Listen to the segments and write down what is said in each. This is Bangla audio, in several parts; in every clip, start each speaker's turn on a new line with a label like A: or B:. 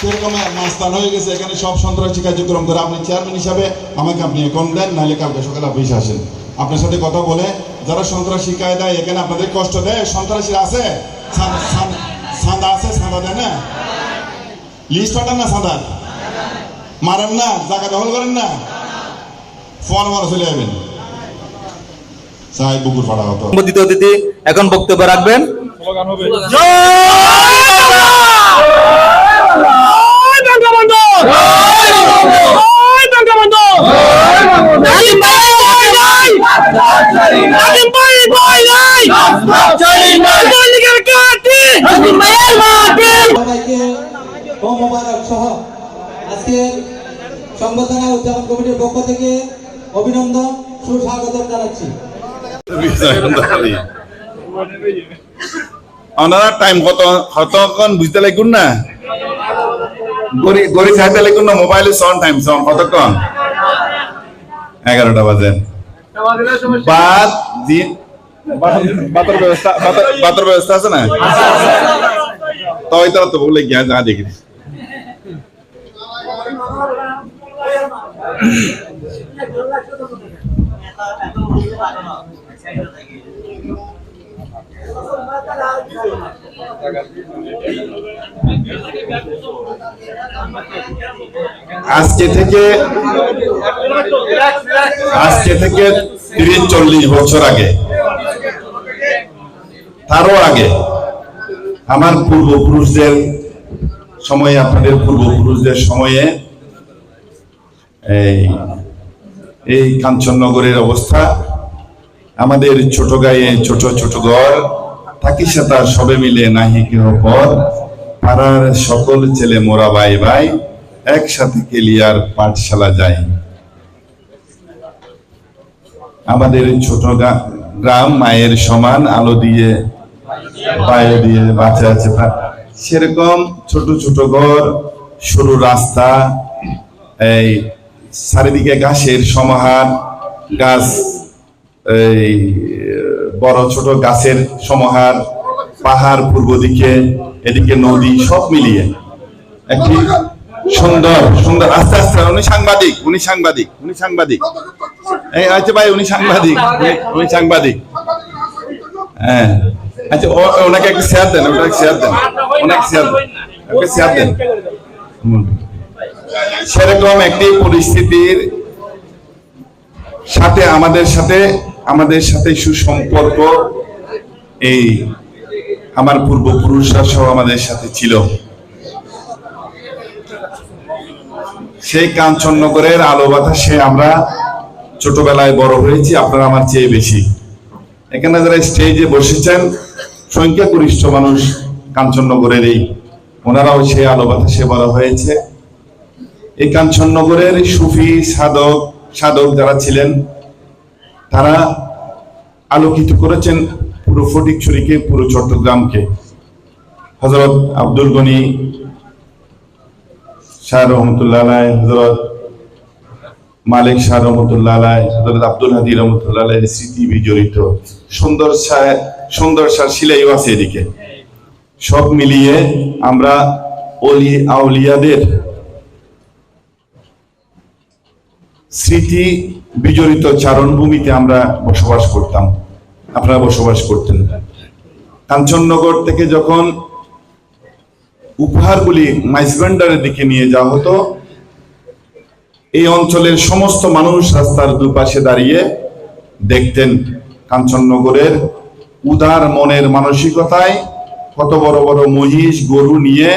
A: সেরকম মাস্তান হয়ে গেছে এখানে সব সন্ত্রাসী কার্যক্রম করে আপনি চেয়ারম্যান হিসাবে আমাকে আপনি এখন দেন নাহলে কালকে সকালে অফিসে আসেন। আপনার সাথে কথা বলে যারা সন্ত্রাসী কায়দায় এখানে আপনাদের কষ্ট দেয় সন্ত্রাসী আছে? সাদা- আছে সাদা দেয় না? লিস্ট পাঠান না সাদা? মারেন না জায়গা দখল করেন না? ফোন মারা চলে যাবেন। সাহেব বুকুর ফাড়া হতো।
B: অতিথি এখন বক্তব্য রাখবেন।
C: সবাইকে ও মোবারক সহ আজকে সংবর্ধনা উদযাপন কমিটির পক্ষ থেকে অভিনন্দন সুস্বাগতম জানাচ্ছি।
D: ওনারা টাইম কত কতক্ষণ বুঝতে লাগুন না? গড়ি গড়ি চাইতে লাগুন না মোবাইলে সন টাইম সন কতক্ষণ এগারোটা বাজে। দিন। ব্যবস্থা ব্যবস্থা আছে না? তো গিয়া যা দেখি। আজকে থেকে আজকে থেকে তিরিশ চল্লিশ বছর আগে, তারও আগে আমার পূর্বপুরুষদের সময়ে, আপনাদের পূর্বপুরুষদের সময়ে এই এই কাঞ্চননগরের অবস্থা, আমাদের ছোট গায়ে ছোট ছোট ঘর, থাকি সাতা সবে মিলে নাহি কেহ পর, পাড়ার সকল ছেলে মোরা ভাই ভাই, একসাথে কেলিয়ার পাঠশালা যায় আমাদের ছোট গ্রাম মায়ের সমান আলো দিয়ে বায়ু দিয়ে বাঁচা আছে সেরকম ছোট ছোট ঘর, সরু রাস্তা, এই চারিদিকে ঘাসের সমাহার, গাছ, এই বড় ছোট গাছের সমাহার, পাহাড় পূর্ব দিকে, এদিকে নদী, সব মিলিয়ে। একটি সুন্দর সুন্দর, আস্তে আস্তে, উনি সাংবাদিক উনি সাংবাদিক উনি সাংবাদিক। এই আচ্ছা ভাই উনি সাংবাদিক। উনি- উনি সাংবাদিক। হ্যাঁ। আচ্ছা ওনাকে একটু শেয়ার দেন শেয়ার দেন। ওনাকে শেয়ার দেন। ওকে শেয়ার দেন সেরকম একটি পরিস্থিতির সাথে আমাদের সাথে আমাদের সাথে সুসম্পর্ক এই আমার পূর্বপুরুষরা সহ আমাদের সাথে ছিল। সেই কাঞ্চননগরের আলো বাতাসে আমরা ছোটবেলায় বড় হয়েছি, আপনারা আমার চেয়ে বেশি। এখানে যারা স্টেজে বসেছেন, সংখ্যাগরিষ্ঠ মানুষ কাঞ্চননগরের এই, ওনারাও সেই আলো বাতাসে বড় হয়েছে। এই কাঞ্চননগরের সুফি, সাধক সাধক যারা ছিলেন, তারা আলোকিত করেছেন পুরো ফটিকছড়িকে, পুরো চট্টগ্রামকে। হজরত আব্দুল গনি, শাহ রহমতুল্লাহ হজরত মালিক শাহ রহমতুল্লাহ আব্দুল হাদি রহমতুল্লাহ স্মৃতি বিজড়িত। সুন্দর শাহ সুন্দর শাহ শিলাইও আছে এদিকে। সব মিলিয়ে আমরা অলি, আউলিয়াদের স্মৃতি বিজড়িত চারণভূমিতে আমরা বসবাস করতাম। আপনারা বসবাস করতেন। কাঞ্চননগর থেকে যখন উপহারগুলি মাইসবেন্ডারের দিকে নিয়ে যাওয়া হতো এই অঞ্চলের সমস্ত মানুষ রাস্তার দুপাশে দাঁড়িয়ে দেখতেন কাঞ্চননগরের উদার মনের মানসিকতায় কত বড় বড় মহিষ, গরু নিয়ে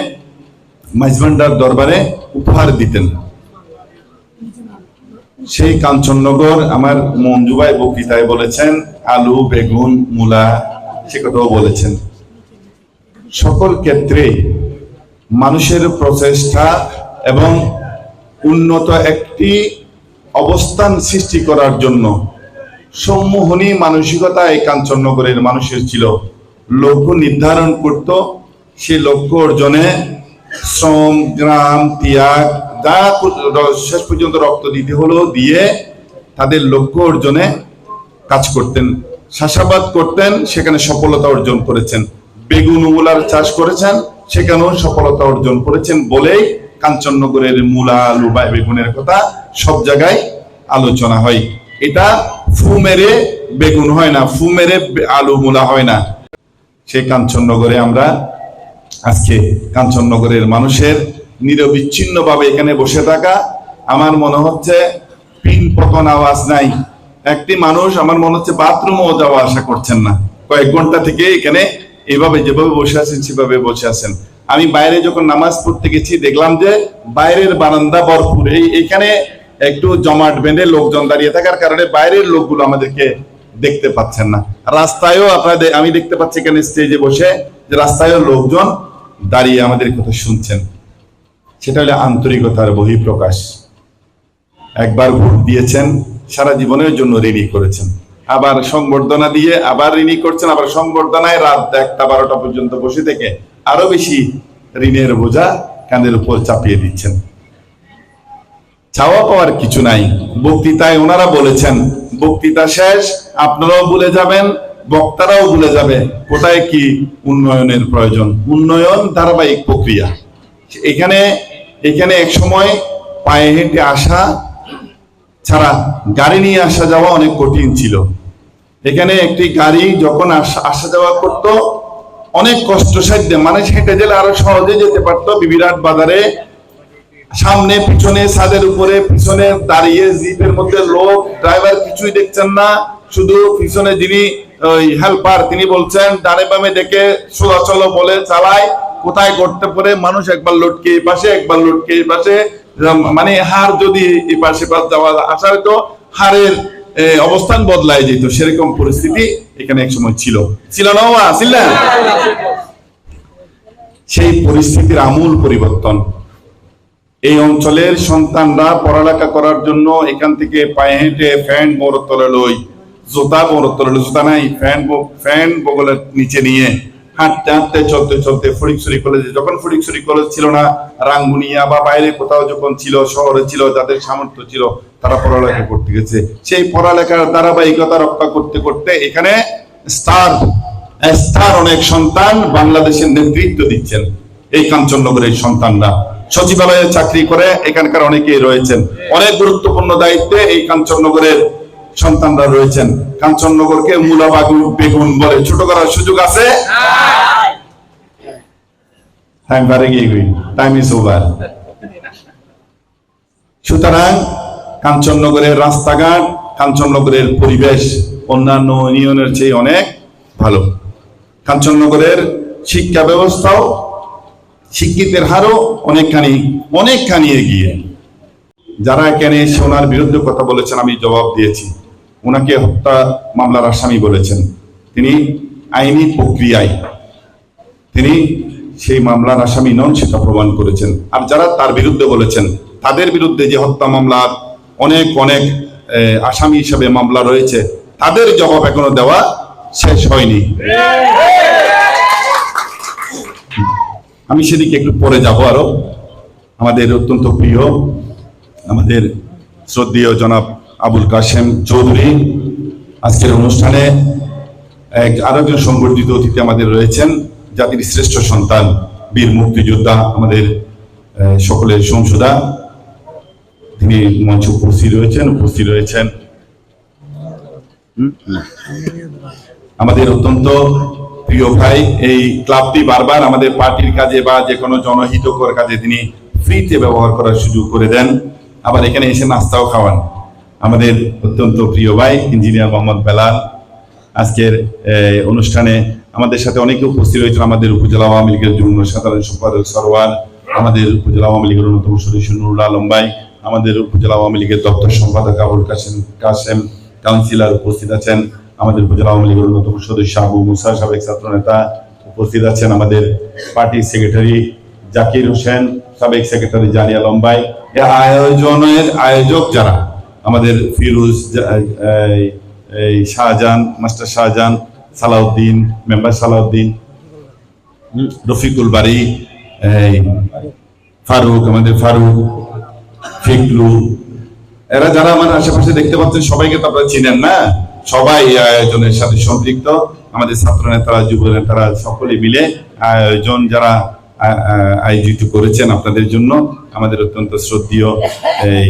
D: মাইজভান্ডার দরবারে উপহার দিতেন। সেই কাঞ্চননগর আমার মঞ্জুবাই বক্তৃতায় বলেছেন, আলু, বেগুন, মূলা, সে কথাও বলেছেন। সকল ক্ষেত্রে মানুষের প্রচেষ্টা এবং উন্নত একটি অবস্থান সৃষ্টি করার জন্য সম্মোহনী মানসিকতা এই কাঞ্চননগরের মানুষের ছিল। লক্ষ্য নির্ধারণ করত। সে লক্ষ্য অর্জনে শ্রম, গ্রাম, ত্যাগ, যা শেষ পর্যন্ত রক্ত দিতে হলো দিয়ে তাদের লক্ষ্য অর্জনে কাজ করতেন। চাষাবাদ করতেন, সেখানে সফলতা অর্জন করেছেন। বেগুন, মূলার চাষ করেছেন, সেখানেও সফলতা অর্জন করেছেন বলেই কাঞ্চননগরের মূলা আলু বা বেগুনের কথা সব জায়গায় আলোচনা হয়। এটা ফু মেরে বেগুন হয় না, ফু মেরে আলু মূলা হয় না। সেই কাঞ্চননগরে আমরা আজকে কাঞ্চননগরের মানুষের নিরবিচ্ছিন্ন ভাবে এখানে বসে থাকা। আমার মনে হচ্ছে পিন পতন আওয়াজ নাই। একটি মানুষ, আমার মনে হচ্ছে বাথরুমও যাওয়া আশা করছেন না। কয়েক ঘণ্টা থেকে এখানে এভাবে যেভাবে বসে আছেন, সেভাবে বসে আছেন। আমি বাইরে যখন নামাজ পড়তে গেছি, দেখলাম যে বাইরের বারান্দা ভরপুর। এই এখানে একটু জমাট বেঁধে লোকজন দাঁড়িয়ে থাকার কারণে বাইরের লোকগুলো আমাদেরকে দেখতে পাচ্ছেন না। রাস্তায়ও আপনাদের, আমি দেখতে পাচ্ছি এখানে স্টেজে বসে যে রাস্তায়ও লোকজন দাঁড়িয়ে আমাদের কথা শুনছেন। সেটা হলো আন্তরিকতার বহিঃপ্রকাশ। একবার ভোট দিয়েছেন, সারা জীবনের জন্য ঋণী করেছেন। আবার সংবর্ধনা দিয়ে আবার ঋণী করছেন, আবার সংবর্ধনায় রাত একটা বারোটা পর্যন্ত বসে থেকে আরও বেশি ঋণের বোঝা কাঁধের উপর চাপিয়ে দিচ্ছেন। চাওয়া পাওয়ার কিছু নাই। বক্তৃতায় ওনারা বলেছেন, বক্তৃতা শেষ, আপনারাও ভুলে যাবেন, বক্তারাও ভুলে যাবে কোথায় কি উন্নয়নের প্রয়োজন। উন্নয়ন ধারাবাহিক প্রক্রিয়া। এখানে এখানে এক সময় পায়ে হেঁটে আসা ছাড়া গাড়ি নিয়ে আসা যাওয়া অনেক কঠিন ছিল। এখানে একটি গাড়ি যখন আসা যাওয়া করতো অনেক কষ্টসাধ্য মানে হেঁটে গেলে আরও সহজে যেতে পারতো। বিরাট বাজারে সামনে, পিছনে, ছাদের উপরে, পিছনে দাঁড়িয়ে জিপের মধ্যে লোক, ড্রাইভার কিছুই দেখছেন না। শুধু পিছনে যিনি, ওই হেল্পার তিনি বলছেন, ডানে বামে দেখে চলাচল বলে চালায়। কোথায় গড়তে পড়ে মানুষ একবার লটকে এই পাশে, একবার লটকে এই পাশে। মানে হার যদি এই পাশে পাশ যাওয়া আসার তো হারের অবস্থান বদলায় যেত সেরকম পরিস্থিতি এখানে এক সময় ছিল ছিল না? ছিল না? সেই পরিস্থিতির আমূল পরিবর্তন এই অঞ্চলের সন্তানরা পড়ালেখা করার জন্য এখান থেকে পায়ে হেঁটে ফ্যান বড় তলে লই, জোতা বড় তলে জোতা নাই, ফ্যান ফ্যান বগলের নিচে নিয়ে হাঁটতে হাঁটতে, চলতে চলতে ফটিকছড়ি কলেজে যখন ফটিকছড়ি কলেজ ছিল না, রাঙ্গুনিয়া বা বাইরে কোথাও যখন ছিল, শহরে ছিল, যাদের সামর্থ্য ছিল, তারা পড়ালেখা করতে গেছে। সেই পড়ালেখার ধারাবাহিকতা রক্ষা করতে করতে এখানে স্টার স্টার অনেক সন্তান বাংলাদেশের নেতৃত্ব দিচ্ছেন। এই কাঞ্চননগরের সন্তানরা। সচিবালয়ে চাকরি করে, এখানকার অনেকেই রয়েছেন। অনেক গুরুত্বপূর্ণ দায়িত্বে এই কাঞ্চননগরের সন্তানরা রয়েছেন। কাঞ্চননগরকে মূলা বাগু বেগুন বলে ছোট করার সুযোগ আছে? টাইম বারে গিয়ে গই টাইম ইজ সুতরাং কাঞ্চননগরের রাস্তাঘাট, কাঞ্চননগরের পরিবেশ অন্যান্য ইউনিয়নের চেয়ে অনেক ভালো। কাঞ্চননগরের শিক্ষা ব্যবস্থাও, শিক্ষিতের হারও অনেকখানি অনেকখানি এগিয়ে। যারা এখানে সোনার বিরুদ্ধে কথা বলেছেন, আমি জবাব দিয়েছি। ওনাকে হত্যা মামলার আসামি বলেছেন। তিনি আইনি প্রক্রিয়ায়। তিনি সেই মামলার আসামি নন, সেটা প্রমাণ করেছেন। আর যারা তার বিরুদ্ধে বলেছেন, তাদের বিরুদ্ধে যে হত্যা মামলার অনেক অনেক আসামি হিসেবে মামলা রয়েছে, তাদের জবাব এখনও দেওয়া শেষ হয়নি। আমি সেদিকে একটু পরে যাব আরও। আমাদের অত্যন্ত প্রিয়, আমাদের শ্রদ্ধেয় জনাব আবুল কাশেম চৌধুরী। আজকের অনুষ্ঠানে এক আরও একজন সংগঠিত অতিথি আমাদের রয়েছেন, জাতির শ্রেষ্ঠ সন্তান, বীর মুক্তিযোদ্ধা আমাদের সকলের সংসদা। তিনি মঞ্চে উপস্থিত রয়েছেন উপস্থিত রয়েছেন। আমাদের অত্যন্ত প্রিয় ভাই, এই ক্লাবটি বারবার আমাদের পার্টির কাজে বা যে কোনো জনহিতকর কাজে তিনি ফ্রিতে ব্যবহার করার সুযোগ করে দেন। আবার এখানে এসে নাস্তাও খাওয়ান। আমাদের অত্যন্ত প্রিয় ভাই, ইঞ্জিনিয়ার মোহাম্মদ বেলাল। আজকের অনুষ্ঠানে আমাদের সাথে অনেকে উপস্থিত রয়েছেন। আমাদের উপজেলা আওয়ামী লীগের যুগ্ম সাধারণ সম্পাদক সরওয়ার আমাদের উপজেলা আওয়ামী লীগের অন্যতম সদস্য নুরুল আলম ভাই, আমাদের উপজেলা আওয়ামী লীগের দপ্তর সম্পাদক আবুল কাসেম কাসেম কাউন্সিলর উপস্থিত আছেন। আমাদের উপজেলা আওয়ামী লীগের অন্যতম সদস্য আবু মুসা, সাবেক ছাত্র নেতা উপস্থিত আছেন। আমাদের পার্টি সেক্রেটারি জাকির হোসেন, সাবেক সেক্রেটারি জানি এই আয়োজনের আয়োজক যারা আমাদের ফিরোজ শাহজাহান, মাস্টার শাহজাহান, সালাউদ্দিন, মেম্বার সালাউদ্দিন রফিকুল বাড়ি ফারুক, আমাদের ফারুক, ফিকলু, এরা যারা আমার আশেপাশে দেখতে পাচ্ছেন, সবাইকে তো আপনারা চিনেন না? সবাই এই আয়োজনের সাথে সম্পৃক্ত। আমাদের ছাত্র নেতারা যুব নেতারা সকলে মিলে আয়োজন যারা আয়োজিত করেছেন আপনাদের জন্য, আমাদের অত্যন্ত শ্রদ্ধীয়, এই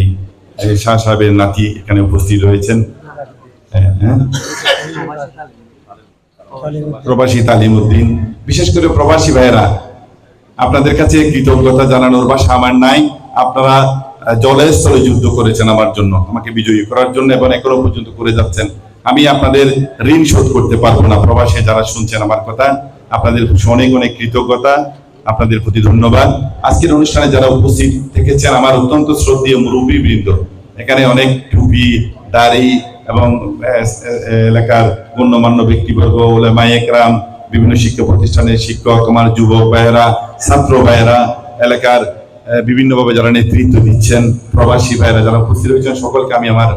D: শাহ সাহেবের নাতি এখানে উপস্থিত রয়েছেন। হ্যাঁ, হ্যাঁ। প্রবাসী তালিম উদ্দিন বিশেষ করে প্রবাসী ভাইয়েরা আপনাদের কাছে কৃতজ্ঞতা জানানোর ভাষা আমার নাই। আপনারা আহ, জলে স্থলে যুদ্ধ করেছেন আমার জন্য আমাকে বিজয়ী করার জন্য এবং এখনও পর্যন্ত করে যাচ্ছেন। আমি আপনাদের ঋণ শোধ করতে পারব না প্রবাসে যারা শুনছেন আমার কথা। আপনাদের অনেক অনেক কৃতজ্ঞতা। আপনাদের প্রতি ধন্যবাদ। আজকের অনুষ্ঠানে যারা উপস্থিত থেকেছেন, আমার অত্যন্ত শ্রদ্ধেয় মুরব্বী বৃন্দ এখানে অনেক টুপি, দাড়ি এবং এলাকার গণ্যমান্য ব্যক্তিবর্গ, ওলামা একরাম, বিভিন্ন শিক্ষা প্রতিষ্ঠানের শিক্ষক, আমার যুবক ভাইয়েরা, ছাত্র ভাইয়েরা, এলাকার বিভিন্নভাবে যারা নেতৃত্ব দিচ্ছেন, প্রবাসী ভাইয়েরা যারা উপস্থিত হয়েছেন, সকলকে আমি আমার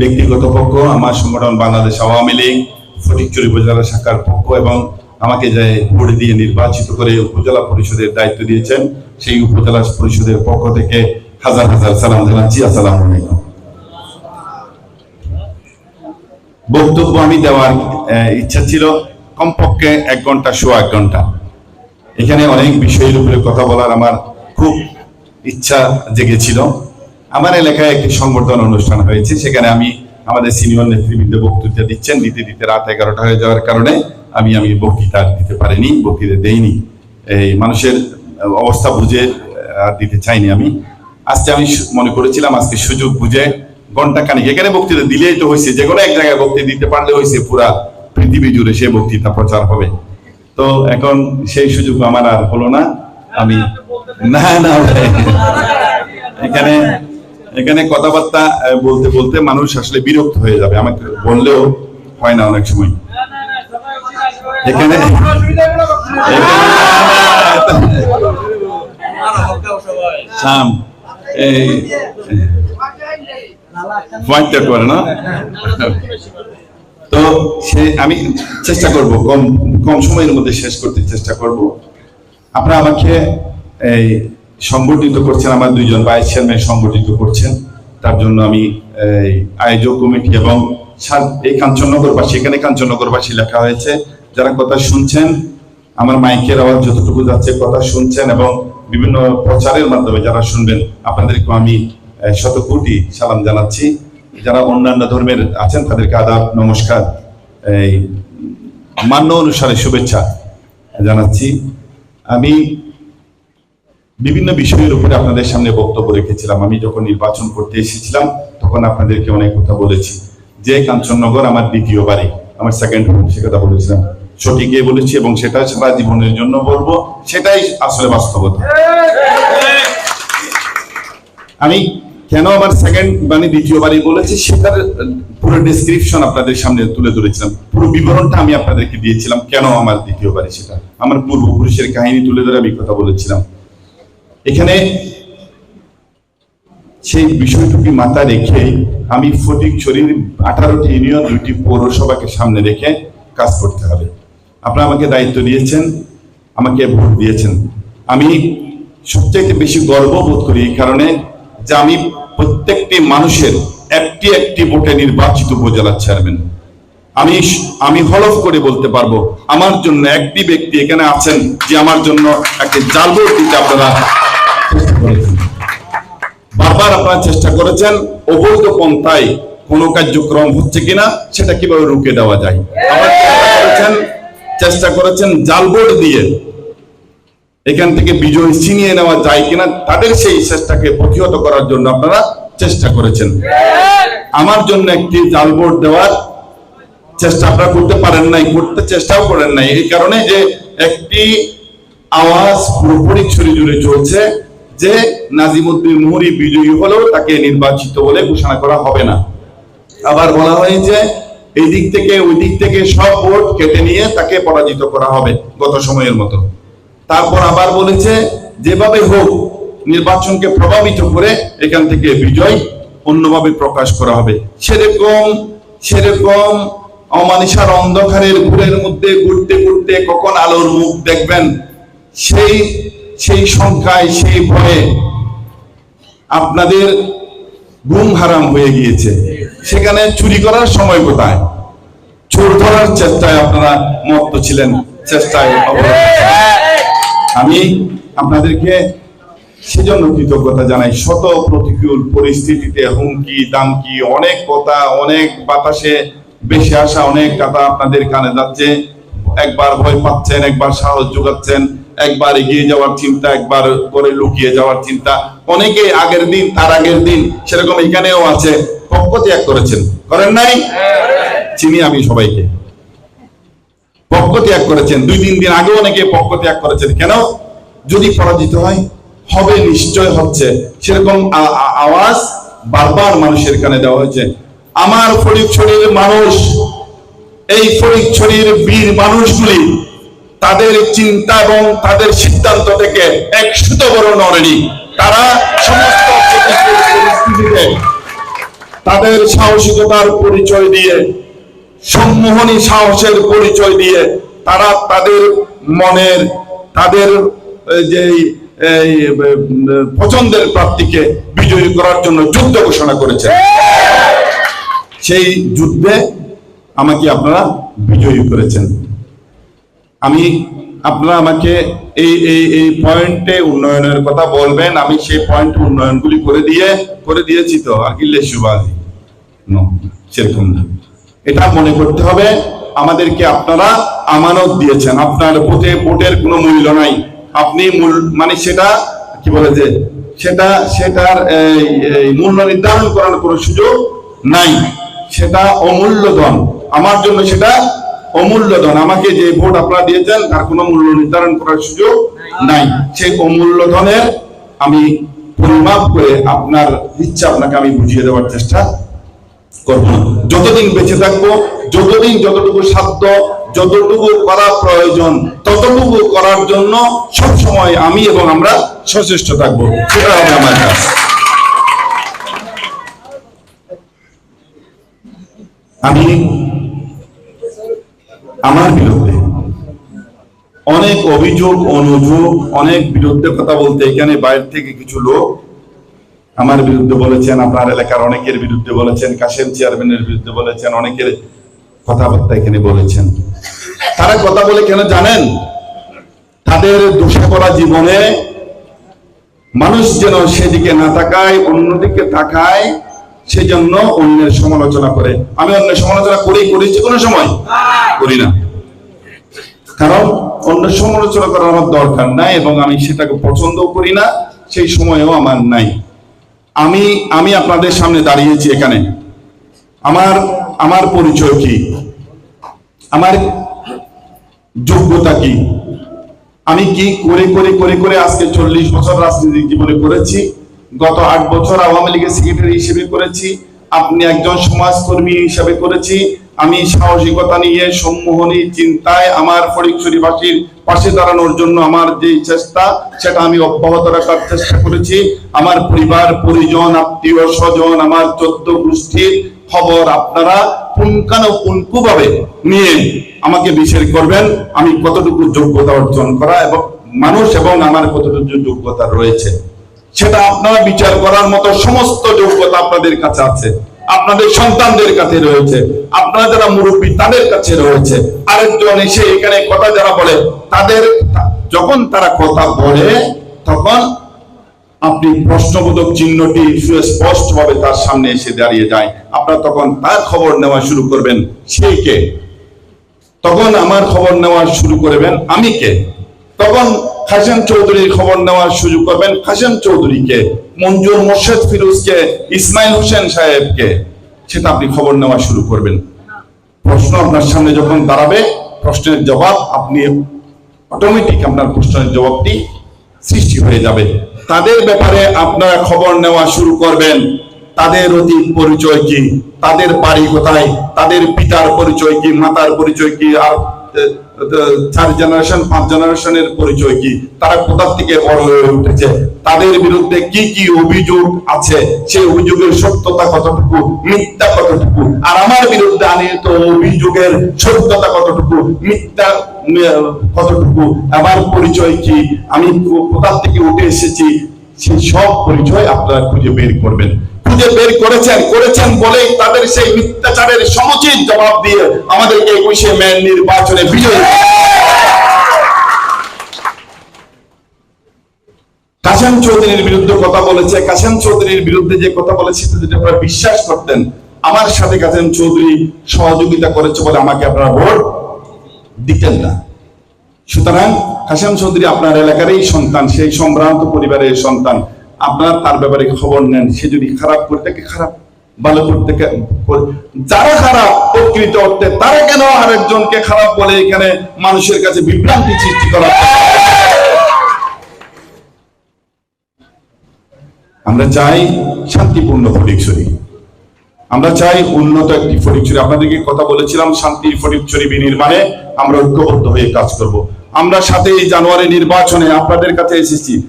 D: ব্যক্তিগত পক্ষ, আমার সংগঠন বাংলাদেশ আওয়ামী লীগ, ফটিকচুরি উপজেলা শাখার পক্ষ এবং আমাকে যে ভোট দিয়ে নির্বাচিত করে উপজেলা পরিষদের দায়িত্ব দিয়েছেন, সেই উপজেলা পরিষদের পক্ষ থেকে হাজার হাজার সালাম জানাচ্ছি। আসসালামু বক্তব্য আমি দেওয়ার ইচ্ছা ছিল কমপক্ষে এক ঘণ্টা শো, এক ঘণ্টা। এখানে অনেক বিষয়ের উপরে কথা বলার আমার খুব ইচ্ছা জেগেছিল। আমার এলাকায় একটি সংবর্ধন অনুষ্ঠান হয়েছে, সেখানে আমি আমাদের সিনিয়র নেতৃবৃন্দ বক্তৃতা দিচ্ছেন। দিতে দিতে রাত এগারোটা হয়ে যাওয়ার কারণে আমি আমি বক্তৃতা দিতে পারিনি, বক্তৃতা দেইনি। এই মানুষের অবস্থা বুঝে আর দিতে চাইনি আমি। আজকে আমি মনে করেছিলাম আজকে সুযোগ বুঝে ঘণ্টা খানিক। এখানে বক্তৃতা দিলেই তো হয়েছে যে কোনো এক জায়গায় বক্তৃতা দিতে পারলে হয়েছে পুরা পৃথিবী জুড়ে সে বক্তৃতা প্রচার হবে। তো এখন সেই সুযোগ আমার আর হলো না। আমি না না এখানে এখানে কথাবার্তা বলতে বলতে মানুষ আসলে বিরক্ত হয়ে যাবে। আমাকে বললেও হয় না অনেক সময়। এখানে এই করে না? তো সে, আমি চেষ্টা করব, কম কম সময়ের মধ্যে শেষ করতে চেষ্টা করব। আপনারা আমাকে এই সংগঠিত করছেন, আমার দুইজন ভাইস চেয়ারম্যান সংগঠিত করছেন। তার জন্য আমি এই আয়োজক কমিটি এবং এই কাঞ্চননগরবাসী, এখানে কাঞ্চননগরবাসী লেখা হয়েছে। যারা কথা শুনছেন, আমার মাইকের আওয়াজ যতটুকু যাচ্ছে কথা শুনছেন এবং বিভিন্ন প্রচারের মাধ্যমে যারা শুনবেন আপনাদেরকে আমি শত কোটি সালাম জানাচ্ছি। যারা অন্যান্য ধর্মের আছেন, তাদেরকে আদাব, নমস্কার, এই মান্য অনুসারে শুভেচ্ছা জানাচ্ছি। আমি বিভিন্ন বিষয়ের উপরে আপনাদের সামনে বক্তব্য রেখেছিলাম। আমি যখন নির্বাচন করতে এসেছিলাম, তখন আপনাদেরকে অনেক কথা বলেছি। যে কাঞ্চননগর আমার দ্বিতীয় বাড়ি, আমার সেকেন্ড হোম সে কথা বলেছিলাম। সঠিকই বলেছি এবং সেটা সারা জীবনের জন্য বলব, সেটাই আসলে বাস্তবতা। আমি কেন আমার সেকেন্ড মানে দ্বিতীয়বারই বলেছি, সেটার পুরো ডিসক্রিপশন আপনাদের সামনে তুলে ধরেছিলাম। পুরো বিবরণটা আমি আপনাদেরকে দিয়েছিলাম, কেন আমার দ্বিতীয় বাড়ি সেটা। আমার পূর্বপুরুষের কাহিনী তুলে ধরে আমি কথা বলেছিলাম। এখানে সেই বিষয়টুকু মাথা রেখে আমি ফটিক শরীর আঠারোটি ইউনিয়ন, দুইটি পৌরসভাকে সামনে রেখে কাজ করতে হবে। আপনারা আমাকে দায়িত্ব দিয়েছেন, আমাকে ভোট দিয়েছেন। আমি সবচাইতে বেশি গর্ব বোধ করি এই কারণে যে আমি প্রত্যেকটি মানুষের একটি একটি ভোটে নির্বাচিত উপজেলা চেয়ারম্যান। আমি আমি হলফ করে বলতে পারব, আমার জন্য একটি ব্যক্তি এখানে আছেন যে আমার জন্য একটি জাল ভোট দিতে আপনারা। বারবার আপনারা চেষ্টা করেছেন, অবৈধ পন্থায় কোনো কার্যক্রম হচ্ছে কিনা, সেটা কীভাবে রুখে দেওয়া যায়? করেছেন চেষ্টা করেছেন জাল ভোট দিয়ে। এখান থেকে বিজয় ছিনিয়ে নেওয়া যায় কিনা, তাদের সেই চেষ্টাকে প্রতিহত করার জন্য আপনারা চেষ্টা করেছেন। আমার জন্য একটি জাল ভোট দেওয়ার চেষ্টা আপনারা করতে পারেন নাই, করতে চেষ্টাও করেন নাই। এই কারণে যে একটি আওয়াজ পুরোপুরি ছড়ি জুড়ে চলছে যে নাজিমুদ্দিন মুহুরি বিজয়ী হলেও তাকে নির্বাচিত বলে ঘোষণা করা হবে না। আবার বলা হয়েছে এই দিক থেকে, ওই দিক থেকে সব ভোট কেটে নিয়ে তাকে পরাজিত করা হবে গত সময়ের মতো। তারপর আবার বলেছে, যেভাবে হোক, নির্বাচনকে প্রভাবিত করে এখান থেকে বিজয় অন্যভাবে প্রকাশ করা হবে। সেরকম সেরকম অমানিসার অন্ধকারের ঘুরের মধ্যে ঘুরতে ঘুরতে কখন আলোর মুখ দেখবেন? সেই সেই সংখ্যায়, সেই ভয়ে আপনাদের ঘুম হারাম হয়ে গিয়েছে। সেখানে চুরি করার সময় কোথায়? চোর ধরার চেষ্টায় আপনারা মত্ত ছিলেন, চেষ্টায় আমি আপনাদেরকে সেজন্য কৃতজ্ঞতা জানাই, শত প্রতিকূল পরিস্থিতিতে হুমকি, দামকি, অনেক কথা, অনেক বাতাসে বেশি আসা অনেক কথা আপনাদের কানে যাচ্ছে। একবার ভয় পাচ্ছেন, একবার সাহস যোগাচ্ছেন একবার এগিয়ে যাওয়ার চিন্তা, একবার করে লুকিয়ে যাওয়ার চিন্তা। অনেকে আগের দিন, তার আগের দিন সেরকম এখানেও আছে। পক্ষ ত্যাগ করেছেন। করেন নাই? চিনি আমি সবাইকে। পক্ষ ত্যাগ করেছেন। দুই তিন দিন আগে অনেকে পক্ষ ত্যাগ করেছেন। কেন? যদি পরাজিত হয়, হবে নিশ্চয় হচ্ছে। সেরকম আওয়াজ বারবার মানুষের কানে দেওয়া হয়েছে। আমার ফরিদছড়ির মানুষ, এই ফরিদছড়ির বীর মানুষগুলি, তাদের চিন্তা এবং তাদের সিদ্ধান্ত থেকে এক সুতো বড় নড়েনি তারা সমস্ত পরিস্থিতিতে তাদের সাহসিকতার পরিচয় দিয়ে, সম্মোহনী সাহসের পরিচয় দিয়ে তারা তাদের মনের, তাদের যে পছন্দের প্রাপ্তিকে বিজয়ী করার জন্য যুদ্ধ ঘোষণা করেছে। সেই যুদ্ধে আমাকে আপনারা বিজয়ী করেছেন। আমি আপনারা আমাকে এই এই এই পয়েন্টে উন্নয়নের কথা বলবেন, আমি সেই পয়েন্ট উন্নয়নগুলি করে দিয়ে, করে দিয়েছি তো আকিল্লে সুবাজি সেরকম না। এটা মনে করতে হবে, আমাদেরকে আপনারা আমানত দিয়েছেন। আপনার ভোটে, ভোটের কোনো মূল্য নাই। আপনি মূল মানে সেটা, কি বলে যে, সেটা, সেটার মূল্য নির্ধারণ করার কোনো সুযোগ নাই। সেটা অমূল্য ধন। আমার জন্য সেটা অমূল্য ধন আমাকে যে ভোট আপনারা দিয়েছেন, তার কোনো মূল্য নির্ধারণ করার সুযোগ নাই। সেই অমূল্য ধনের আমি পরিমাপ করে আপনার ইচ্ছা আপনাকে আমি বুঝিয়ে দেওয়ার চেষ্টা করব। যতদিন বেঁচে থাকব, যতদিন যতটুকু সাধ্য, যতটুকু করা প্রয়োজন, ততটুকু করার জন্য সব সময় আমি এবং আমরা সচেষ্ট থাকব। সেটা হবে আমার আমি আমার বিরুদ্ধে। অনেক অভিযোগ, অনুযোগ, অনেক বিরুদ্ধে কথা বলতে এখানে বাইরে থেকে কিছু লোক আমার বিরুদ্ধে বলেছেন, আপনার এলাকার অনেকের বিরুদ্ধে বলেছেন, কাশেম চেয়ারম্যানের বিরুদ্ধে বলেছেন, অনেকের কথাবার্তা এখানে বলেছেন। তারা কথা বলে কেন জানেন? তাদের দোষে করা জীবনে মানুষ যেন সেদিকে না তাকায়, অন্যদিকে তাকায় সেজন্য অন্যের সমালোচনা করে। আমি অন্যের সমালোচনা করেই করেছি কোনো সময়? করি না। কারণ অন্য সমালোচনা করার আমার দরকার নাই এবং আমি সেটাকে পছন্দও করি না, সেই সময়ও আমার নাই। আমি আমি আপনাদের সামনে দাঁড়িয়েছি এখানে। আমার আমার পরিচয় কি? আমার যোগ্যতা কি? আমি কি করে করে করে করে আজকে চল্লিশ বছর রাজনৈতিক জীবনে করেছি? গত আট বছর আওয়ামী লীগের সেক্রেটারি হিসেবে করেছি। আপনি একজন সমাজকর্মী হিসেবে করেছি। আমি সাহসিকতা নিয়ে, সম্মোহনী চিন্তায় আমার ফরিকছড়িবাসীর পাশে দাঁড়ানোর জন্য আমার যে চেষ্টা, সেটা আমি অব্যাহত রাখার চেষ্টা করেছি। আমার পরিবার, পরিজন, আত্মীয়, স্বজন, আমার চোদ্দ গোষ্ঠীর খবর আপনারা পুঙ্খানুপুঙ্খভাবে নিয়ে আমাকে বিচার করবেন। আমি কতটুকু যোগ্যতা অর্জন করা এবং মানুষ এবং আমার কতটুকু যোগ্যতা রয়েছে। সেটা আপনারা বিচার করার মতো সমস্ত যোগ্যতা আপনাদের কাছে আছে। আপনাদের সন্তানদের কাছে রয়েছে। আপনারা যারা মুরব্বী, তাদের কাছে রয়েছে। আরেকজন এসে এখানে কথা যারা বলে, তাদের যখন তারা কথা বলে, তখন আপনি প্রশ্নবোধক চিহ্নটি সুস্পষ্ট ভাবে তার সামনে এসে দাঁড়িয়ে যায়। আপনারা তখন তার খবর নেওয়া শুরু করবেন সেই কে? তখন আমার খবর নেওয়া শুরু করবেন, আমি কে? তখন খাসেম চৌধুরীর খবর নেওয়ার সুযোগ করবেন খাসেম চৌধুরীকে, মঞ্জুর মোর্শেদ ফিরোজকে, ইসমাইল হোসেন সাহেবকে। সেটা আপনি খবর নেওয়া শুরু করবেন। প্রশ্ন আপনার সামনে যখন দাঁড়াবে, প্রশ্নের জবাব আপনি অটোমেটিক আপনার প্রশ্নের জবাবটি সৃষ্টি হয়ে যাবে। তাদের ব্যাপারে আপনারা খবর নেওয়া শুরু করবেন। তাদের অতীত পরিচয় কি? তাদের বাড়ি কোথায়? তাদের পিতার পরিচয় কি? মাতার পরিচয় কি? আর চার জেনারেশন পাঁচ জেনারেশনের পরিচয় কি? তারা কোথা থেকে বড় হয়ে উঠেছে? তাদের বিরুদ্ধে কি কি অভিযোগ আছে? সেই অভিযোগের সত্যতা কতটুকু? মিথ্যা কতটুকু? আর আমার বিরুদ্ধে আনিত অভিযোগের সত্যতা কতটুকু? মিথ্যা কতটুকু? আমার পরিচয় কি? আমি কো- কোথা থেকে উঠে এসেছি? সেই সব পরিচয় আপনারা খুঁজে বের করবেন। খুঁজে বের করেছেন করেছেন বলেই তাদের সেই মিথ্যাচারের সমুচিত জবাব দিয়ে আমাদেরকে একুশে মে নির্বাচনে বিজয়ী কাশেম চৌধুরীর বিরুদ্ধে কথা বলেছে, কাশেম চৌধুরীর বিরুদ্ধে যে কথা বলেছে আপনারা বিশ্বাস করতেন, আমার সাথে কাশেম চৌধুরী সহযোগিতা করেছে বলে আমাকে আপনারা ভোট দিতেন না। সুতরাং কাশেম চৌধুরী আপনার এলাকারই সন্তান, সেই সম্ভ্রান্ত পরিবারের সন্তান। আপনার তার ব্যাপারে খবর নেন, সে যদি খারাপ করে থাকে খারাপ, ভালো করে- যারা খারাপ, প্রকৃত অর্থে তারা কেন আরেকজনকে খারাপ বলে? এখানে মানুষের কাছে বিভ্রান্তি সৃষ্টি করা আমরা চাই শান্তিপূর্ণ ফটিকছড়ি আমরা চাই উন্নত একটি ফটিকছড়ি আপনাদেরকে কথা বলেছিলাম, শান্তি ফটিকছড়ি বিনির্মাণে আমরা ঐক্যবদ্ধ হয়ে কাজ করব। আমরা সাথে এই জানুয়ারি নির্বাচনে আপনাদের কাছে এসেছি।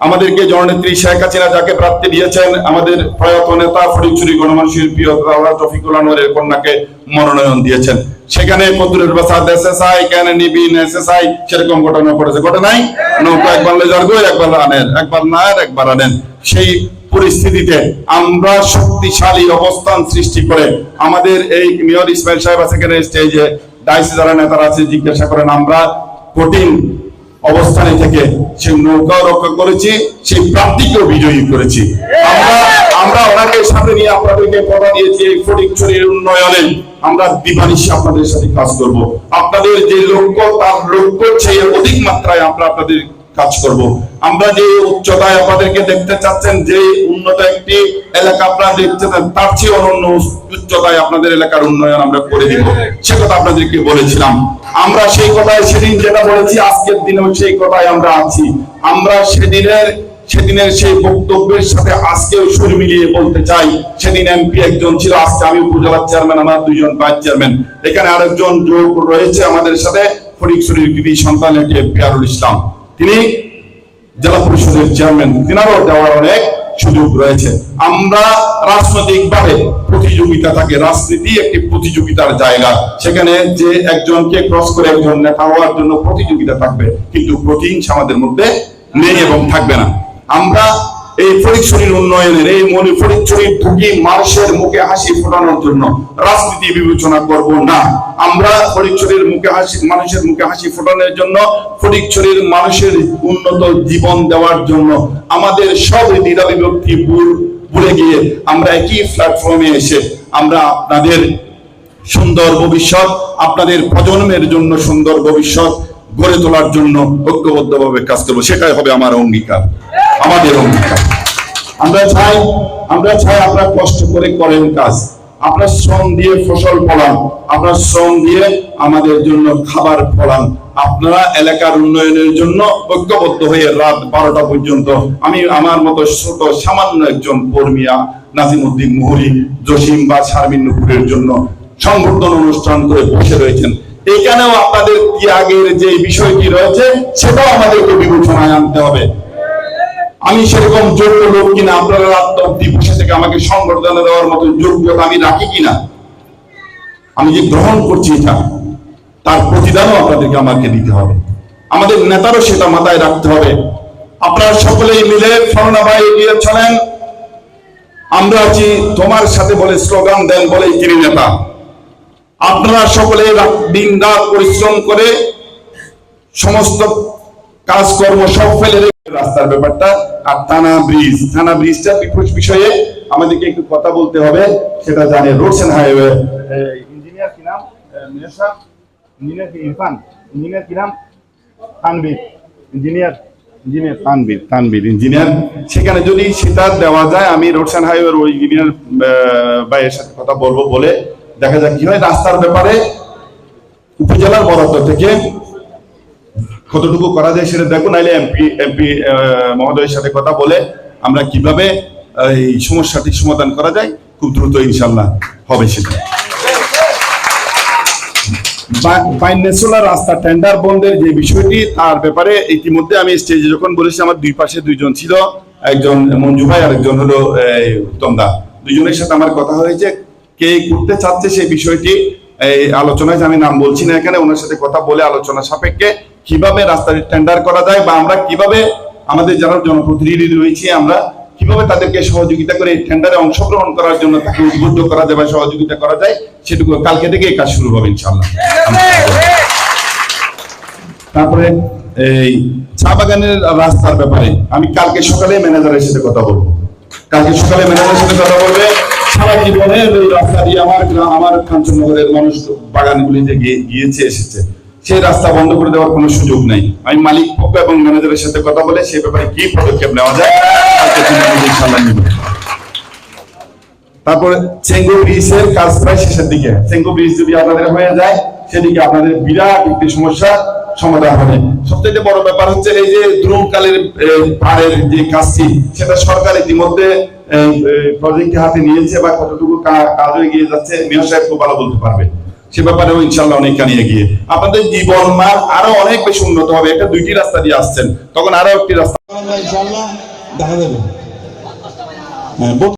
D: আমাদেরকে জননেত্রী শেখ হাসিনা যাকে প্রার্থী দিয়েছেন, আমাদের প্রয়াত নেতা ফটিকছড়ি গণমানুষের প্রিয় রফিকুল আনোয়ারের কন্যাকে মনোনয়ন দিয়েছেন। সেখানে সেরকম ঘটনা পড়েছে ঘটে নাই? নৌকা একবার লেজার একবার আনেন, একবার একবার আনেন। সেই পরিস্থিতিতে আমরা শক্তিশালী অবস্থান সৃষ্টি করে আমাদের এই মেয়র ইসমাইল সাহেব আছে স্টেজে ডাইসি যারা নেতারা আছে, জিজ্ঞাসা করেন, আমরা কঠিন অবস্থানে থেকে সেই নৌকা রক্ষা করেছি সেই প্রাপ্তিকেও বিজয়ী করেছি। আমরা আমরা ওনাকে সাথে নিয়ে আপনাদেরকে কথা দিয়েছি এই ফটিকছড়ির উন্নয়নে। আমরা দিবানিশি আপনাদের সাথে কাজ করব। আপনাদের যে লক্ষ্য, তার লক্ষ্য সেই অধিক মাত্রায় আমরা আপনাদের কাজ করব। আমরা যে উচ্চতায় আপনাদেরকে দেখতে চাচ্ছেন, যে উন্নত একটি এলাকা আপনারা দেখতে তার চেয়ে অনন্য উচ্চতায় আপনাদের এলাকার উন্নয়ন আমরা করে দিব। সে কথা আপনাদেরকে বলেছিলাম। আমরা সেই কথায় সেদিন যেটা বলেছি, আজকের দিনেও সেই কথায় আমরা আছি। আমরা সেদিনের সেদিনের সেই বক্তব্যের সাথে আজকেও সুর মিলিয়ে বলতে চাই। সেদিন এমপি একজন ছিল, আজকে আমি উপজেলার চেয়ারম্যান, আমার দুইজন ভাইস চেয়ারম্যান। এখানে আরেকজন রয়েছে আমাদের সাথে ফটিকছড়ির কৃতি সন্তান একটি পিয়ারুল ইসলাম। তিনি জেলা পরিষদের চেয়ারম্যান তিনারও দেওয়ার অনেক সুযোগ রয়েছে। আমরা রাজনৈতিকভাবে প্রতিযোগিতা থাকে, রাজনীতি একটি প্রতিযোগিতার জায়গা। সেখানে যে একজনকে ক্রস করে একজন নেতা হওয়ার জন্য প্রতিযোগিতা থাকবে, কিন্তু প্রতিহিংসা আমাদের মধ্যে নেই এবং থাকবে না। আমরা এই ফরিকছড়ির উন্নয়নের, এই মনে ফরিকছড়ির ঢুকি মানুষের মুখে হাসি ফোটানোর জন্য রাজনীতি বিবেচনা করব না। আমরা ফরিকছড়ির মুখে হাসি, মানুষের মুখে হাসি ফোটানোর জন্য ফরিকছড়ির মানুষের উন্নত জীবন দেওয়ার জন্য আমাদের সব দ্বিধা বিভক্তি ভুলে গিয়ে আমরা একই প্ল্যাটফর্মে এসে আমরা আপনাদের সুন্দর ভবিষ্যৎ, আপনাদের প্রজন্মের জন্য সুন্দর ভবিষ্যৎ গড়ে তোলার জন্য ঐক্যবদ্ধভাবে কাজ করব। সেটাই হবে আমার অঙ্গীকার। আমাদের অঙ্গীকার। আমরা চাই আমরা চাই আপনারা কষ্ট করে করেন কাজ। আপনার শ্রম দিয়ে ফসল ফলান আপনার শ্রম দিয়ে আমাদের জন্য খাবার ফলান। আপনারা এলাকার উন্নয়নের জন্য ঐক্যবদ্ধ হয়ে রাত বারোটা পর্যন্ত, আমি আমার মতো ছোট সামান্য একজন কর্মীয়া নাজিমুদ্দিন মুহুরি, জসিম বা শারমিন নুপুরের জন্য সংবর্ধন অনুষ্ঠান করে বসে রয়েছেন। এখানেও আপনাদের কি আগের যে বিষয়টি রয়েছে, সেটাও আমাদেরকে বিবেচনায় আনতে হবে। আমি সেরকম যোগ্য লোক কিনা, আপনারা রাত অব্দি বসে থেকে আমাকে সংবর্ধনা দেওয়ার মতো যোগ্যতা আমি রাখি কিনা? আমি যে গ্রহণ করছি এটা, তার প্রতিদানও আপনাদেরকে আমাকে দিতে হবে। আমাদের নেতারও সেটা মাথায় রাখতে হবে। আপনারা সকলেই মিলে, ফরনা ভাই, এগিয়ে চলেন। আমরা আছি তোমার সাথে বলে স্লোগান দেন বলে তিনি নেতা। আপনারা সকলে দিন রাত পরিশ্রম করে সমস্ত কাজকর্ম সব ফেলে রাস্তার ব্যাপারটা আর থানা ব্রিজ। থানা ব্রিজটা বিষয়ে আমাদেরকে একটু কথা বলতে হবে সেটা জানে রোডস এন্ড হাইওয়ে।
E: ইঞ্জিনিয়ার কি নাম? মিনেশা ইঞ্জিনিয়ার কি ইরফান? ইঞ্জিনিয়ার কি নাম? Tanvir engineer.
D: Engineer Tanvir Tanvir engineer. সেখানে যদি সেটা দেওয়া যায় আমি রোডস এন্ড হাইওয়ের ওই ইঞ্জিনিয়ার ভাইয়ের সাথে কথা বলব বলে। দেখা যাক কি হয়। রাস্তার ব্যাপারে উপজেলার বরাদ্দ থেকে কতটুকু করা যায় সেটা দেখো নাইলে এমপি এমপি মহোদয়ের সাথে কথা বলে আমরা কীভাবে এই সমস্যাটি সমাধান করা যায় খুব দ্রুত ইনশাল্লাহ হবে সেটা। বাইনেসোলা রাস্তা টেন্ডার বন্ধের যে বিষয়টি তার ব্যাপারে ইতিমধ্যে আমি স্টেজে যখন বলেছি আমার দুই পাশে দুইজন ছিল একজন মঞ্জু ভাই আর একজন হলো এই, উত্তম দা। দুজনের সাথে আমার কথা হয়েছে কে করতে চাচ্ছে সেই বিষয়টি এই আলোচনায় আমি নাম বলছি না এখানে ওনার সাথে কথা বলে আলোচনা সাপেক্ষে কীভাবে রাস্তাটি টেন্ডার করা যায় বা আমরা কীভাবে আমাদের যারা জনপ্রতিনিধি রয়েছে, আমরা কীভাবে তাদেরকে সহযোগিতা করে টেন্ডারে অংশগ্রহণ করার জন্য তাকে উদ্বুদ্ধ করা যায় বা সহযোগিতা করা যায়, সেটুকু কালকে থেকে কাজ শুরু হবে ইনশাল্লাহ তারপরে এই চা বাগানের রাস্তার ব্যাপারে আমি কালকে সকালে ম্যানেজারের সাথে কথা বলব। কালকে সকালে ম্যানেজারের সাথে কথা বলবে। সারা জীবনে এই রাস্তা দিয়ে আমার আমার কাঞ্চননগরের মানুষ বাগানগুলিতে গিয়ে- গিয়েছে, এসেছে। সেই রাস্তা বন্ধ করে দেওয়ার কোনো সুযোগ নেই। আমি মালিক পক্ষ এবং ম্যানেজারের সাথে কথা বলে সে ব্যাপারে কি পদক্ষেপ নেওয়া যায়। তারপরে চেঙ্গু ব্রিজের কাজ প্রায় শেষের দিকে। চেঙ্গু ব্রিজ যদি আপনাদের হয়ে যায়, সেদিকে আপনাদের বিরাট একটি সমস্যা সমাধান হবে। সবথেকে বড় ব্যাপার হচ্ছে এই যে দ্রুমকালের পাড়ের যে কাজটি, সেটা সরকার ইতিমধ্যে প্রজেক্ট হাতে নিয়েছে বা কতটুকু কাজ হয়ে গিয়ে যাচ্ছে, মেয়র সাহেব খুব ভালো বলতে পারবে। সে ব্যাপারেও ইনশাল্লাহ অনেকখানি গিয়ে আপনাদের জীবন মান আরও অনেক বেশি উন্নত হবে। এটা দুইটি রাস্তা দিয়ে আসছেন। তখন আরও একটি রাস্তা
A: দেখা যাবে